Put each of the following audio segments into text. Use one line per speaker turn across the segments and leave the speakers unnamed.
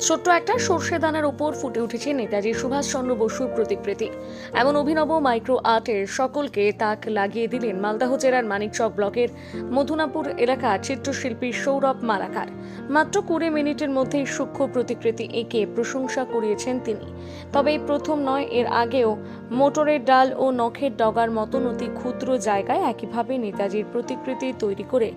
ছোট্ট একটা সর্ষে দানার উপর ফুটে উঠেছে নেতাজি সুভাষচন্দ্র বসুর প্রতিকৃতি। এমন অভিনব মাইক্রো আর্টের সকলকে তাক লাগিয়ে দিলেন মালদাহ জেলার মানিকচক ব্লকের মধুনাপুর এলাকার চিত্রশিল্পী সৌরভ মালাকার। মাত্র কুড়ি মিনিটের মধ্যেই সূক্ষ্ম প্রতিকৃতি এঁকে প্রশংসা করিয়েছেন তিনি। তবে এই প্রথম নয়, এর আগেও মোটরের ডাল ও নখের ডগার মতন অতি ক্ষুদ্র জায়গায় একইভাবে নেতাজির প্রতিকৃতি তৈরি করে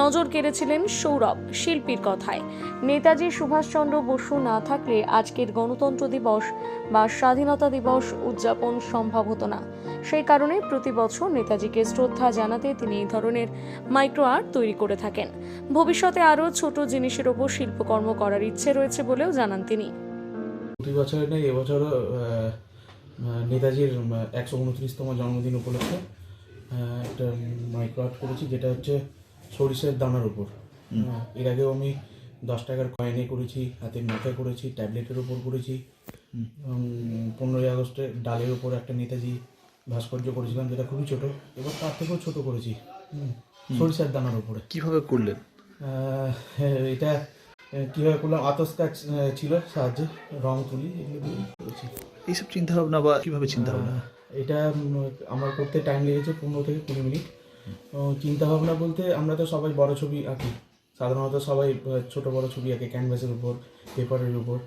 নজর কেড়েছিলেন সৌরভ শিল্পীর কথায়। নেতাজি সুভাষচন্দ্র বসু না থাকলে আজকের গণতন্ত্র দিবস বা স্বাধীনতা দিবস উদযাপন সম্ভব হতো না। সেই কারণে প্রতি বছর নেতাজিকে শ্রদ্ধা জানাতে তিনি এই ধরনের মাইক্রো আর্ট তৈরি করে থাকেন। ভবিষ্যতে আরও ছোট জিনিসের ওপর শিল্পকর্ম করার ইচ্ছে রয়েছে বলেও জানান তিনি।
প্রতি বছরে এবছরও নেতাজির একশো উনত্রিশতম জন্মদিন উপলক্ষে একটা মাইক্রো আর্ট করেছি যেটা হচ্ছে সরিষার দানার উপর। এর আগেও আমি দশ টাকার কয়েনে করেছি হাতের মাথায় করেছি ট্যাবলেটের উপর করেছি এবং পনেরোই আগস্টে ডালের উপর একটা নেতাজি ভাস্কর্য করেছিলাম যেটা খুবই ছোট এবার তার থেকেও ছোট করেছি সরিষার দানার উপরে।
কীভাবে করলেন?
এটা কীভাবে করলাম? আতস কাজ ছিল সাহায্যে রং তুলি এগুলো করেছি।
এইসব চিন্তা ভাবনা বা কীভাবে চিন্তা ভাবনা
এটা আমার করতে টাইম লেগেছে পনেরো থেকে কুড়ি মিনিট। চিন্তা ভাবনা বলতে আমরা তো সবাই বড় ছবি আঁকি। সাধারণত সবাই ছোট বড় ছবি আঁকে ক্যানভাসের উপর পেপারের উপর।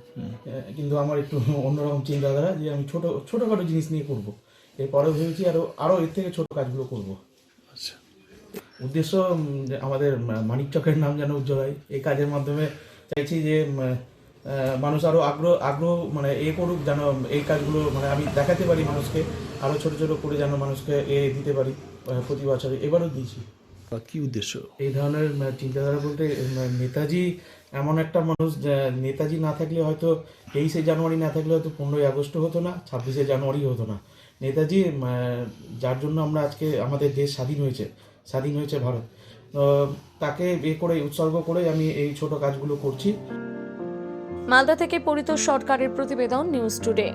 কিন্তু আমার একটু অন্যরকম চিন্তাধারা যে আমি ছোট ছোটোখাটো জিনিস নিয়ে করব। এরপরেও ভেবেছি আরও আরও এর থেকে ছোট কাজগুলো করব।
আচ্ছা।
উদ্দেশ্য আমাদের মানিক চকের নাম যেন উজ্জ্বল হয় এই কাজের মাধ্যমে চাইছি যে মানুষ আরও আগ্রহ আগ্রহ মানে এ করুক যেন এই কাজগুলো মানে আমি দেখাতে পারি মানুষকে আরও ছোট ছোট করে যেন মানুষকে এ দিতে পারি প্রতি বছরে। এবারও দিয়েছি।
বা কি উদ্দেশ্য?
এই ধরনের চিন্তাধারা বলতে নেতাজি এমন একটা মানুষ নেতাজি না থাকলে হয়তো তেইশে জানুয়ারি না থাকলে হয়তো পনেরোই আগস্ট হতো না ছাব্বিশে জানুয়ারি হতো না। নেতাজি যার জন্য আমরা আজকে আমাদের দেশ স্বাধীন হয়েছে স্বাধীন হয়েছে ভারত। তাকে এ করে উৎসর্গ করে আমি এই ছোট কাজগুলো করছি।
মালদা থেকে পরিতোষ সরকারের প্রতিবেদন নিউজ টুডে।